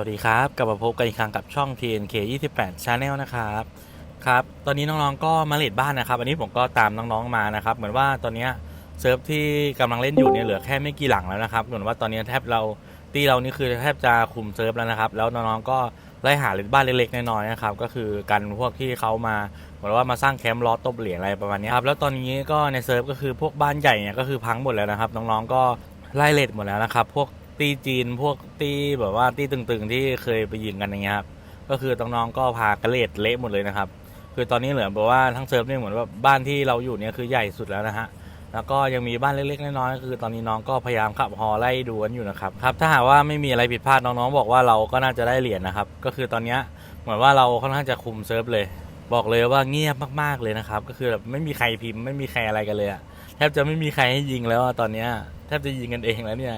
วัสดีครับ กลับมาพบกันอีกครั้งกับช่อง TNK 28 Channel นะครับครับ ตอนนี้น้องๆก็มาเลดบ้านนะครับ อันนี้ผมก็ตามน้องๆมานะครับ เหมือนว่าตอนนี้เซิร์ฟที่กำลังเล่นอยู่เนี่ยเหลือแค่ไม่กี่หลังแล้วนะครับ เหมือนว่าตอนนี้แทบเราตีเรานี่คือแทบจะคุมเซิร์ฟแล้วนะครับ แล้วน้องๆก็ไล่หาเลดบ้านเล็กๆน้อยๆนะครับ ก็คือกันพวกที่เขามาเหมือนว่ามาสร้างแคมป์ล้อตบเหรียญอะไรประมาณนี้ครับ แล้วตอนนี้ก็ในเซิร์ฟก็คือพวกบ้านใหญ่เนี่ยก็คือพังหมดแล้วนะครับ น้องๆก็ไล่เลดหมดแล้วนะครับ พวก ตีจีนพวกตีแบบว่าตีตึงๆที่เคยไปยิงกันอย่างเงี้ยครับก็คือน้องๆก็พากระเลดเละหมดเลยนะครับ คือตอนนี้เหลือแบบว่าทั้งเซิร์ฟเนี่ยเหมือนว่าบ้านที่เราอยู่เนี่ยคือใหญ่สุดแล้วนะฮะแล้วก็ยังมีบ้านเล็กๆน้อยๆคือตอนนี้น้องก็พยายามขับฮอไล่ดูกันอยู่นะครับครับถ้าหากว่าไม่มีอะไรผิดพลาดน้องๆบอกว่าเราก็น่าจะได้เหรียญนะครับ ก็คือตอนนี้เหมือนว่าเราค่อนข้างจะคุมเซิร์ฟเลย บอกเลยว่าเงียบมากๆเลยนะครับ ก็คือแบบไม่มีใครพิมพ์ไม่มีใครอะไรกันเลยอะแทบจะไม่มีใครให้ยิงแล้วตอนนี้แทบจะยิงกันเองแล้วเนี่ย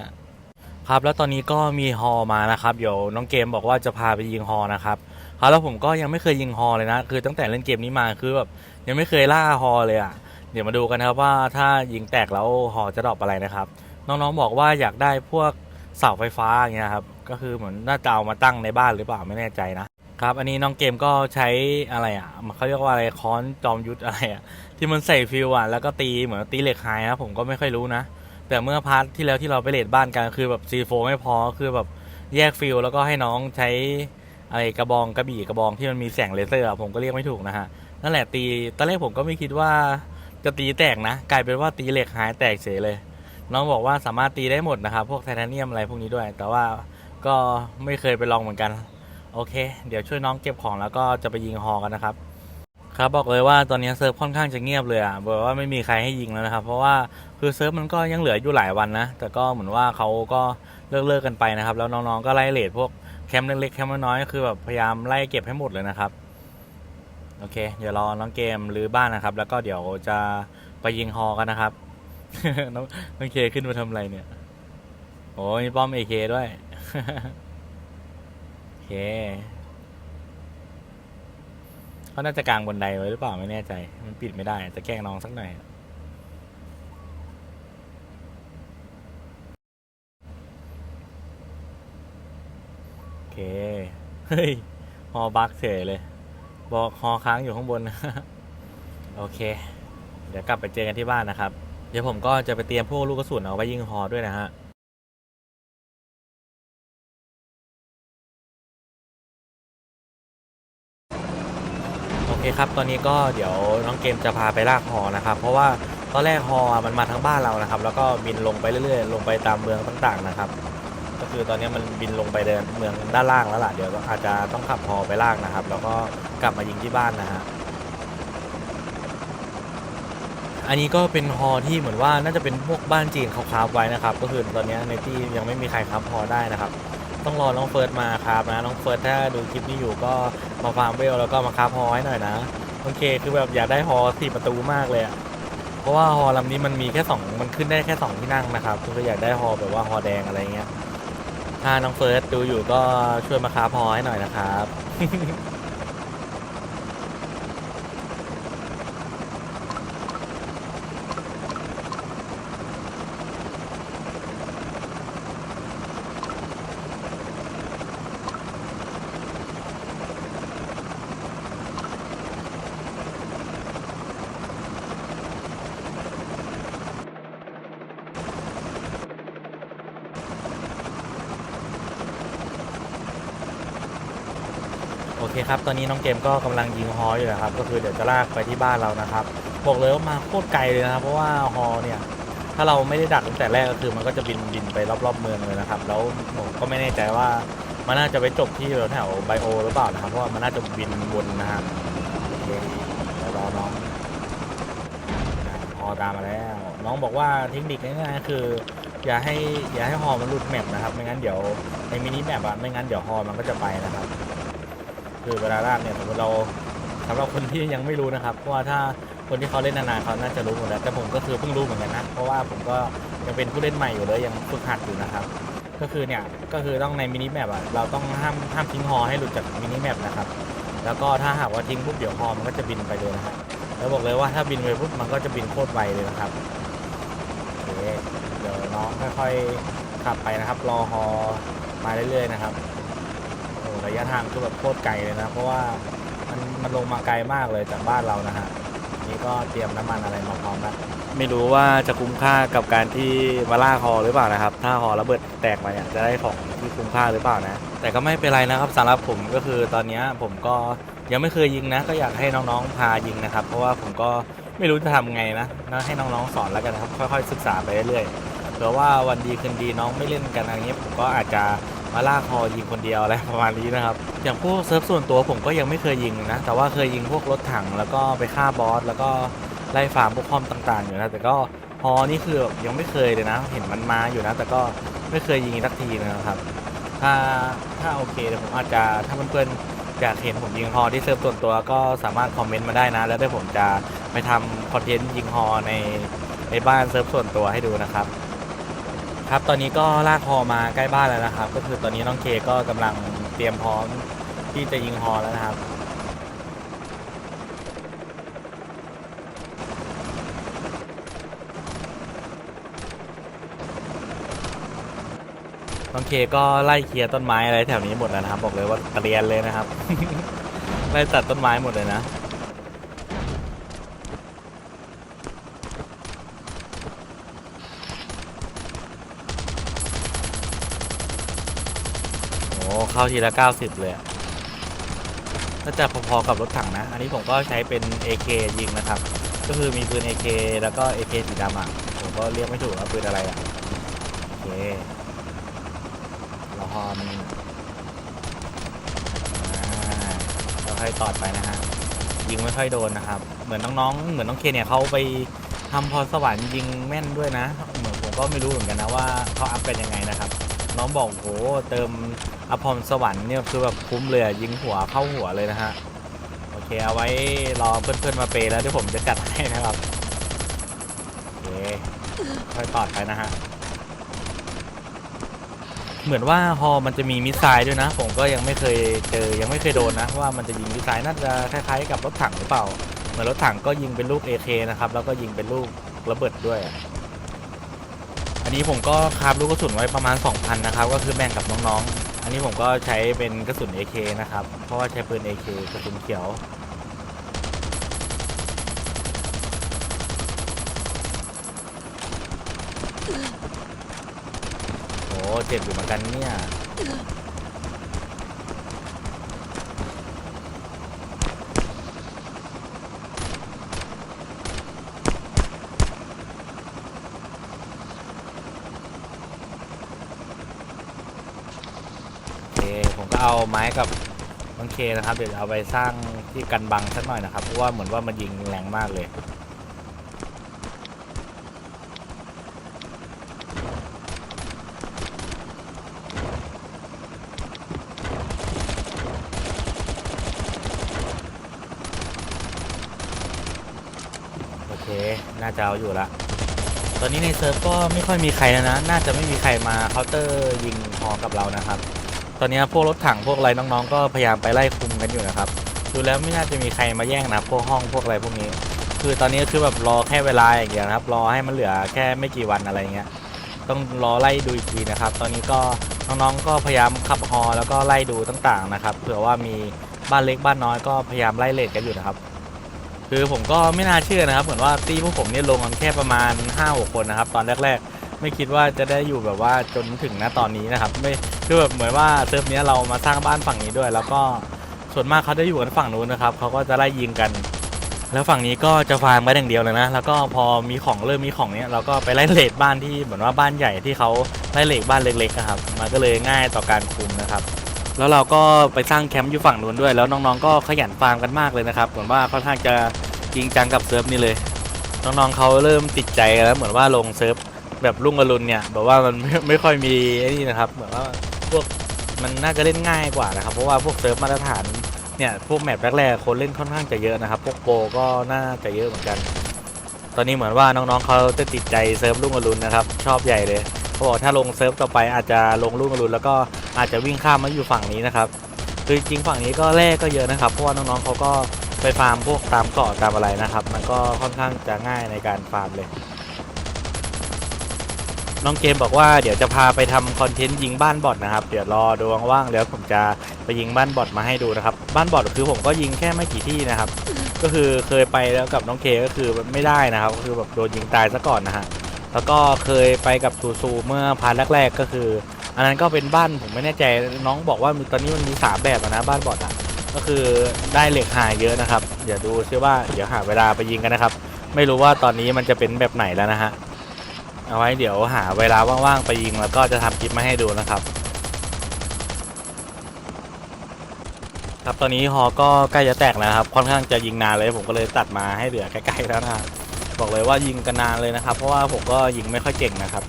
ครับแล้วตอนนี้ก็มีฮอมานะครับเดี๋ยวน้องเกมบอกว่าจะพาไปยิงฮอนะครับครับแล้วผมก็ยังไม่เคยยิงฮอเลยนะ คือตั้งแต่เล่นเกมนี้มาคือแบบยังไม่เคยล่าฮอเลยอะ่ะเดี๋ยวมาดูกันนะครับว่าถ้ายิงแตกแล้วฮอจะดรอปอะไรนะครับ น้องๆบอกว่าอยากได้พวกเสาไฟฟ้าอย่างเงี้ยครับก็คือเหมือนน่าจะเอามาตั้งในบ้านหรือเปล่าไม่แน่ใจนะครับอันนี้น้องเกมก็ใช้อะไรอะมันเขาเรียกว่าอะไรค้อนจอมยุทธอะไรอะที่มันใส่ฟิวอะแล้วก็ตีเหมือนตีเหล็กไฮนะผมก็ไม่ค่อยรู้นะ แต่เมื่อพาร์ทที่แล้วที่เราไปเลดบ้านกันคือแบบซีโฟไม่พอคือแบบแยกฟิลแล้วก็ให้น้องใช้อะไรกระบองกระบี่กระบองที่มันมีแสงเลเซอร์ผมก็เรียกไม่ถูกนะฮะนั่นแหละตีตอนแรกผมก็ไม่คิดว่าจะตีแตกนะ กลายเป็นว่าตีเหล็กหายแตกเฉยเลย น้องบอกว่าสามารถตีได้หมดนะครับพวกไทเทเนียมอะไรพวกนี้ด้วย แต่ว่าก็ไม่เคยไปลองเหมือนกัน โอเค เดี๋ยวช่วยน้องเก็บของแล้วก็จะไปยิงฮอกันนะครับครับบอกเลยว่าตอนนี้เซิร์ฟค่อนข้างจะเงียบเลยอะบอกว่าไม่มีใครให้ยิงแล้วนะครับ เพราะว่า คือเซิร์ฟมันก็ยังเหลืออยู่หลายวันนะ แต่ก็เหมือนว่าเขาก็เลิกเลิกกันไปนะครับ แล้วน้องๆก็ไล่เลทพวกแคมป์เล็กๆแคมป์น้อยๆคือแบบพยายามไล่เก็บให้หมดเลยนะครับ โอเค เดี๋ยวรอน้องเกมรื้อบ้านนะครับ แล้วก็เดี๋ยวจะไปยิงฮอกันนะครับ น้องน้องเคขึ้นมาทำอะไรเนี่ยโอ้ยมีป้อมเอเคด้วยโอเคเขาน่าจะกางบนไดไว้หรือเปล่าไม่แน่ใจ มันปิดไม่ได้จะแกล้งน้องสักหน่อย เค เฮ้ย ฮอบักเฉยเลย บอกฮอค้างอยู่ข้างบน โอเค เดี๋ยวกลับไปเจอกันที่บ้านนะครับ เดี๋ยวผมก็จะไปเตรียมพวกลูกกระสุนเอาไว้ยิงฮอด้วยนะฮะโอเคครับ ตอนนี้ก็เดี๋ยวน้องเกมจะพาไปลากฮอนะครับ เพราะว่าตอนแรกฮอมันมาทั้งบ้านเรานะครับ แล้วก็บินลงไปเรื่อยๆ ลงไปตามเมืองต่างๆนะครับ คือตอนนี้มันบินลงไปเดินเมืองด้านล่างแล้วล่ะเดี๋ยวอาจจะต้องขับฮอไปล่ากนะครับ แล้วก็กลับมายิงที่บ้านนะฮะอันนี้ก็เป็นฮอที่เหมือนว่าน่าจะเป็นพวกบ้านจีนเขาคราฟไว้นะครับ ก็คือตอนนี้ในที่ยังไม่มีใครคราฟฮอได้นะครับ ต้องรอน้องเฟิร์สมาครับนะน้องเฟิร์สถ้าดูคลิปนี้อยู่ก็มาฟาร์มเวลแล้วก็มาคราฟฮอให้หน่อยนะโอเคคือแบบอยากได้ฮอสี่ประตูมากเลยอะเพราะว่าฮอลำนี้มันมีแค่สองมันขึ้นได้แค่สองที่นั่งนะครับคืออยากได้ฮอแบบว่าฮอแดงอะไรเงี้ย ถ้าน้องเฟิร์สดูอยู่ก็ช่วยมาค้าพอให้หน่อยนะครับ เคครับ ตอนนี้น้องเกมก็กำลังยิงฮออยู่นะครับ ก็คือเดี๋ยวจะลากไปที่บ้านเรานะครับ บอกเลยว่ามาโคตรไกลเลยนะครับ เพราะว่าฮอเนี่ย ถ้าเราไม่ได้ดักตั้งแต่แรกก็คือมันก็จะบินบินไปรอบๆเมืองเลยนะครับ แล้วผมก็ไม่แน่ใจว่ามันน่าจะไปจบที่แถวไบโอหรือเปล่านะครับ เพราะว่ามันน่าจะบินวนนะฮะโอเคเดี๋ยวรอน้องฮอตามมาแล้ว น้องบอกว่าเทคนิคง่ายๆคืออย่าให้อย่าให้ฮอมันหลุดแมปนะครับ ไม่งั้นเดี๋ยวในมินิแมปอะไม่งั้นเดี๋ยวฮอมันก็จะไปนะครับ คือเวลาลากเนี่ยสมมติเราสำหรับคนที่ยังไม่รู้นะครับ เพราะว่าถ้าคนที่เขาเล่นนานๆเขาน่าจะรู้หมดแล้วแต่ผมก็คือเพิ่งรู้เหมือนกันนะเพราะว่าผมก็ยังเป็นผู้เล่นใหม่อยู่เลยยังฝึกหัดอยู่นะครับก็คือเนี่ยก็คือต้องในมินิแมปอะเราต้องห้ามห้ามทิ้งฮอให้หลุดจากมินิแมปนะครับแล้วก็ถ้าหากว่าทิ้งปุ๊บเดี๋ยวฮอมันก็จะบินไปเลยนะฮะแล้วบอกเลยว่าถ้าบินไปปุ๊บมันก็จะบินโคตรไวเลยนะครับเคเดี๋ยวน้องค่อยๆขับไปนะครับ รอฮอมาเรื่อยๆนะครับ ระยะทางคือแบบโคตรไกลเลยนะ เพราะว่ามันมันลงมาไกลมากเลยจากบ้านเรานะฮะนี่ก็เตรียมน้ำมันอะไรมาพร้อมแล้วไม่รู้ว่าจะคุ้มค่ากับการที่มาล่าคอหรือเปล่านะครับ ถ้าคอระเบิดแตกมาเนี่ยจะได้ของที่คุ้มค่าหรือเปล่านะ แต่ก็ไม่เป็นไรนะครับสำหรับผมก็คือตอนนี้ผมก็ยังไม่เคยยิงนะ ก็อยากให้น้องๆพายิงนะครับ เพราะว่าผมก็ไม่รู้จะทำไงนะนะให้น้องๆสอนแล้วกันนะครับ ค่อยๆ ศึกษาไปเรื่อยๆเผื่อว่าวันดีคืนดีน้องไม่เล่นกันอะไรเงี้ยผมก็อาจจะ มาล่าคอยิงคนเดียวอะไรประมาณนี้นะครับ อย่างพวกเซิร์ฟส่วนตัวผมก็ยังไม่เคยยิงนะ แต่ว่าเคยยิงพวกรถถังแล้วก็ไปฆ่าบอสแล้วก็ไล่ฟาร์มพวกคอมต่างๆอยู่นะ แต่ก็ฮอนี่คือแบบยังไม่เคยเลยนะ เห็นมันมาอยู่นะ แต่ก็ไม่เคยยิงสักทีนะครับ ถ้าถ้าโอเคเดี๋ยวผมอาจจะถ้าเพื่อนๆอยากเห็นผมยิงฮอที่เซิร์ฟส่วนตัวก็สามารถคอมเมนต์มาได้นะ แล้วเดี๋ยวผมจะไปทำคอนเทนต์ยิงฮอในในบ้านเซิร์ฟส่วนตัวให้ดูนะครับ ครับตอนนี้ก็ลากฮอมาใกล้บ้านแล้วนะครับ ก็คือตอนนี้น้องเคก็กำลังเตรียมพร้อมที่จะยิงฮอแล้วนะครับ น้องเคก็ไล่เคลียร์ต้นไม้อะไรแถวนี้หมดแล้วนะครับ บอกเลยว่าเตรียนเลยนะครับ ไล่ตัดต้นไม้หมดเลยนะ โอ้ เข้าทีละ 90 เลยอะก็จะพอๆกับรถถังนะ อันนี้ผมก็ใช้เป็น AK ยิงนะครับ ก็คือมีปืน AK แล้วก็ AK สีดำอะ ผมก็เรียกไม่ถูกว่าปืนอะไรอะ โอเคเราพอมันอ่าเราค่อยตอดไปนะฮะ ยิงไม่ค่อยโดนนะครับ เหมือนน้องๆ เหมือนน้องเคเนี่ยเขาไปทำพรสวรรค์ยิงแม่นด้วยนะ เหมือนผมก็ไม่รู้เหมือนกันนะว่าเขาอัพเป็นยังไงนะครับ น้องบอกโหเติมอภรสวรรค์เนี่ยคือแบบคุ้มเลยยิงหัวเข้าหัวเลยนะฮะโอเคเอาไว้รอเพื่อนๆมาเปย์แล้วเดี๋ยวผมจะจัดให้นะครับโอเคค่อยตอดไปนะฮะเหมือนว่าฮอมันจะมีมิสไซล์ด้วยนะ ผมก็ยังไม่เคยเจอยังไม่เคยโดนนะ ว่ามันจะยิงมิสไซล์น่าจะคล้ายๆกับรถถังหรือเปล่าเหมือนรถถังก็ยิงเป็นลูก AK นะครับแล้วก็ยิงเป็นลูกระเบิดด้วย อันนี้ผมก็คาบลูกกระสุนไว้ประมาณ 2,000 นะครับ ก็คือแบ่งกับน้องๆ อันนี้ผมก็ใช้เป็นกระสุน AK นะครับ เพราะว่าใช้ปืน AK กระสุนเขียวโอ้เจ็บอยู่เหมือนกันเนี่ย โอเค ผมก็ เอาไม้กับน้องเคนะครับ เดี๋ยวเอาไปสร้างที่กันบังสักหน่อยนะครับ เพราะว่าเหมือนว่ามันยิงแรงมากเลย โอเค น่าจะเอาอยู่ละ ตอนนี้ในเซิร์ฟก็ไม่ค่อยมีใครแล้วนะ น่าจะไม่มีใครมาเคาน์เตอร์ยิงฮอกับเรานะครับ ตอนนี้พวกรถถังพวกอะไรน้องๆ ก็พยายามไปไล่คุมกันอยู่นะครับดูแล้วไม่น่าจะมีใครมาแย่งนะพวกห้องพวกอะไรพวกนี้ คือตอนนี้คือแบบรอแค่เวลาอย่างเดียวนะครับ รอให้มันเหลือแค่ไม่กี่วันอะไรเงี้ยต้องรอไล่ดูอีกทีนะครับ ตอนนี้ก็น้องๆก็พยายามขับฮอแล้วก็ไล่ดูต่างๆนะครับเผื่อว่ามีบ้านเล็กบ้านน้อยก็พยายามไล่เลทกันอยู่นะครับ คือผมก็ไม่น่าเชื่อนะครับ เหมือนว่าตีพวกผมเนี่ยลงกันแค่ประมาณ5้าหกคนนะครับ ตอนแรกๆ ไม่คิดว่าจะได้อยู่แบบว่าจนถึงณตอนนี้นะครับ ไม่คือแบบเหมือนว่าเซิร์ฟเนี้ยเรามาสร้างบ้านฝั่งนี้ด้วย แล้วก็ส่วนมากเขาจะอยู่กันฝั่งนู้นนะครับเขาก็จะไล่ยิงกัน แล้วฝั่งนี้ก็จะฟาร์มกันอย่างเดียวเลยนะ แล้วก็พอมีของเริ่มมีของเนี้ยเราก็ไปไล่เลทบ้านที่เหมือนว่าบ้านใหญ่ที่เขาไล่เลทบ้านเล็กๆนะครับมันก็เลยง่ายต่อการคุมนะครับแล้วเราก็ไปสร้างแคมป์อยู่ฝั่งนู้นด้วย แล้วน้องๆก็ขยันฟาร์มกันมากเลยนะครับเหมือนว่าค่อนข้างจะจริงจังกับเซิร์ฟนี่เลย น้องๆเขาเริ่มติดใจแล้วเหมือนว่าลงเซิร์ฟ แบบรุ่งอรุณเนี่ยแบบว่ามันไม่ไม่ค่อยมีไอ้นี่นะครับเหมือนว่าพวกมันน่าจะเล่นง่ายกว่านะครับ เพราะว่าพวกเซิร์ฟมาตรฐานเนี่ยพวกแมปแรกๆคนเล่นค่อนข้างจะเยอะนะครับ พวกโปรก็น่าจะเยอะเหมือนกัน ตอนนี้เหมือนว่าน้องๆเขาจะติดใจเซิร์ฟรุ่งอรุณนะครับ ชอบใหญ่เลยเขาบอกถ้าลงเซิร์ฟต่อไปอาจจะลงรุ่งอรุณแล้วก็อาจจะวิ่งข้ามมาอยู่ฝั่งนี้นะครับคือจริงฝั่งนี้ก็แร่ก็เยอะนะครับเพราะว่าน้องๆเขาก็ไปฟาร์มพวกตามเกาะตามอะไรนะครับ มันก็ค่อนข้างจะง่ายในการฟาร์มเลย น้องเกมบอกว่าเดี๋ยวจะพาไปทำคอนเทนต์ยิงบ้านบอทนะครับ เดี๋ยวรอดูว่างๆแล้วผมจะไปยิงบ้านบอทมาให้ดูนะครับ บ้านบอทคือผมก็ยิงแค่ไม่กี่ที่นะครับ ก็คือเคยไปแล้วกับน้องเคก็คือไม่ได้นะครับก็คือแบบโดนยิงตายซะก่อนนะฮะ แล้วก็เคยไปกับซูซูเมื่อพาร์ทแรกๆก็คือ อันนั้นก็เป็นบ้านผมไม่แน่ใจน้องบอกว่ามีตอนนี้มันมีสามแบบนะบ้านบอทอะ ก็คือได้เหล็กหายเยอะนะครับ เดี๋ยวดูซิว่าเดี๋ยวหาเวลาไปยิงกันนะครับ ไม่รู้ว่าตอนนี้มันจะเป็นแบบไหนแล้วนะฮะ เอาไว้เดี๋ยวหาเวลาว่างๆไปยิงแล้วก็จะทำคลิปมาให้ดูนะครับ ครับตอนนี้ฮอก็ใกล้จะแตกแล้วครับ ค่อนข้างจะยิงนานเลย ผมก็เลยตัดมาให้เหลือใกล้ๆแล้วนะบอกเลยว่ายิงกันนานเลยนะครับ เพราะว่าผมก็ยิงไม่ค่อยเก่งนะครับ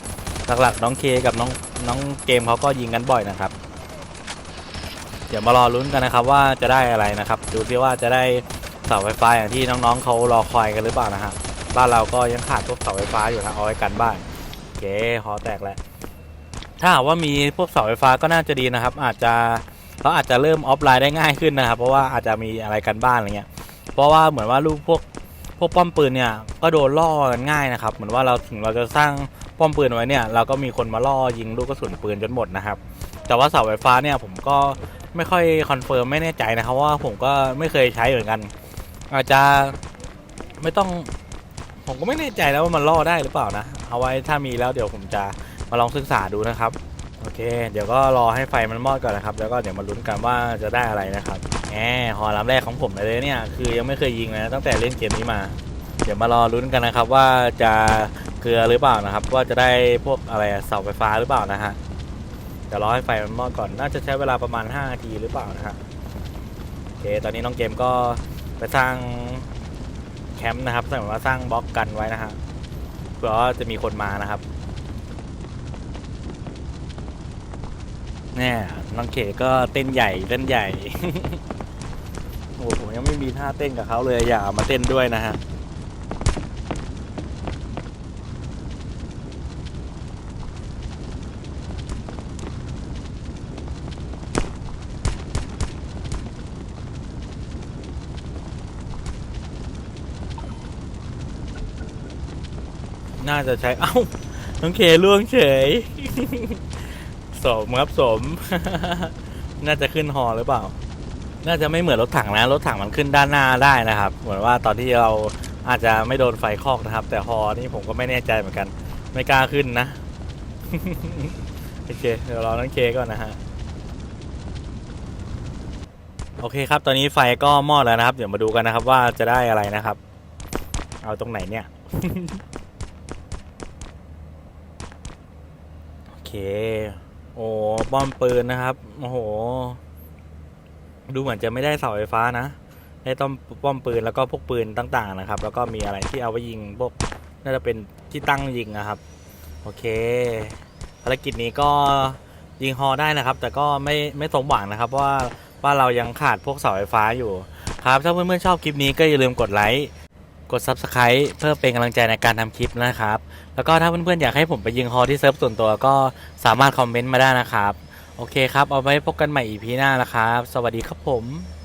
หลักๆน้องเคกับน้องน้องเกมเขาก็ยิงกันบ่อยนะครับ เดี๋ยวมารอลุ้นกันนะครับว่าจะได้อะไรนะครับ ดูซิว่าจะได้เสาไฟฟ้าอย่างที่น้องๆเขารอคอยกันหรือเปล่านะฮะบ้านเราก็ยังขาดพวกเสาไฟฟ้าอยู่นะเอาไว้กันบ้าน เคฮอแตกแล้วถ้าหากว่ามีพวกเสาไฟฟ้าก็น่าจะดีนะครับ อาจจะเขาอาจจะเริ่มออฟไลน์ได้ง่ายขึ้นนะครับ เพราะว่าอาจจะมีอะไรกันบ้านอะไรเงี้ย เพราะว่าเหมือนว่าลูกพวกพวกป้อมปืนเนี่ยก็โดนล่อกันง่ายนะครับ เหมือนว่าเราถึงเราจะสร้างป้อมปืนไว้เนี่ย เราก็มีคนมาล่อยิงลูกกระสุนปืนจนหมดนะครับ แต่ว่าเสาไฟฟ้าเนี่ยผมก็ไม่ค่อยคอนเฟิร์มไม่แน่ใจนะครับว่าผมก็ไม่เคยใช้เหมือนกัน อาจจะไม่ต้อง ผมก็ไม่แน่ใจแล้วว่ามันล่อได้หรือเปล่านะ เอาไว้ถ้ามีแล้วเดี๋ยวผมจะมาลองศึกษาดูนะครับ โอเค เดี๋ยวก็รอให้ไฟมันมอดก่อนนะครับ แล้วก็เดี๋ยวมาลุ้นกันว่าจะได้อะไรนะครับแหมฮอลำแรกของผมเลยเนี่ย คือยังไม่เคยยิงนะตั้งแต่เล่นเกมนี้มา เดี๋ยวมารอลุ้นกันนะครับ ว่าจะเกลือหรือเปล่านะครับ ว่าจะได้พวกอะไรเสาไฟฟ้าหรือเปล่านะฮะเดี๋ยวรอให้ไฟมันมอดก่อน น่าจะใช้เวลาประมาณ5นาทีหรือเปล่านะฮะโอเค ตอนนี้น้องเกมก็ไปสร้าง คมป์นะครับสมมติว่าสร้างบล็อกกันไว้นะฮะเผื่อว่าจะมีคนมานะครับเนี่ยน้องเขก็เต้นใหญ่เต้นใหญ่ โอ้โหผมยังไม่มีท่าเต้นกับเขาเลยอย่าเอามาเต้นด้วยนะฮะ น่าจะใช้ เอ้า น้องเคล่วงเฉย สมครับสม น่าจะขึ้นฮอหรือเปล่า น่าจะไม่เหมือนรถถังนะ รถถังมันขึ้นด้านหน้าได้นะครับ เหมือนว่าตอนที่เราอาจจะไม่โดนไฟคอกนะครับ แต่ฮอนี่ผมก็ไม่แน่ใจเหมือนกัน ไม่กล้าขึ้นนะ โอเค เดี๋ยวรอน้องเคก่อนนะฮะโอเคครับ ตอนนี้ไฟก็มอดแล้วนะครับ เดี๋ยวมาดูกันนะครับว่าจะได้อะไรนะครับ เอาตรงไหนเนี่ย โอเคโอ้ป้อมปืนนะครับ โอ้โห ดูเหมือนจะไม่ได้เสาไฟฟ้านะได้ต้อมป้อมปืนแล้วก็พวกปืนต่าง ๆ นะครับ แล้วก็มีอะไรที่เอาไว้ยิงพวกน่าจะเป็นที่ตั้งยิงนะครับ โอเค ภารกิจนี้ก็ยิงฮอได้นะครับ แต่ก็ไม่ไม่สมหวังนะครับเพราะว่าบ้าเรายังขาดพวกเสาไฟฟ้าอยู่ ครับ ถ้าเพื่อนๆชอบคลิปนี้ก็อย่าลืมกดไลค์ กด Subscribe เพื่อเป็นกำลังใจในการทำคลิปนะครับ แล้วก็ถ้าเพื่อนๆ อยากให้ผมไปยิงฮอที่เซิร์ฟส่วนตัวก็สามารถคอมเมนต์มาได้นะครับ โอเคครับ เอาไว้พบกันใหม่อีพีหน้านะครับ สวัสดีครับผม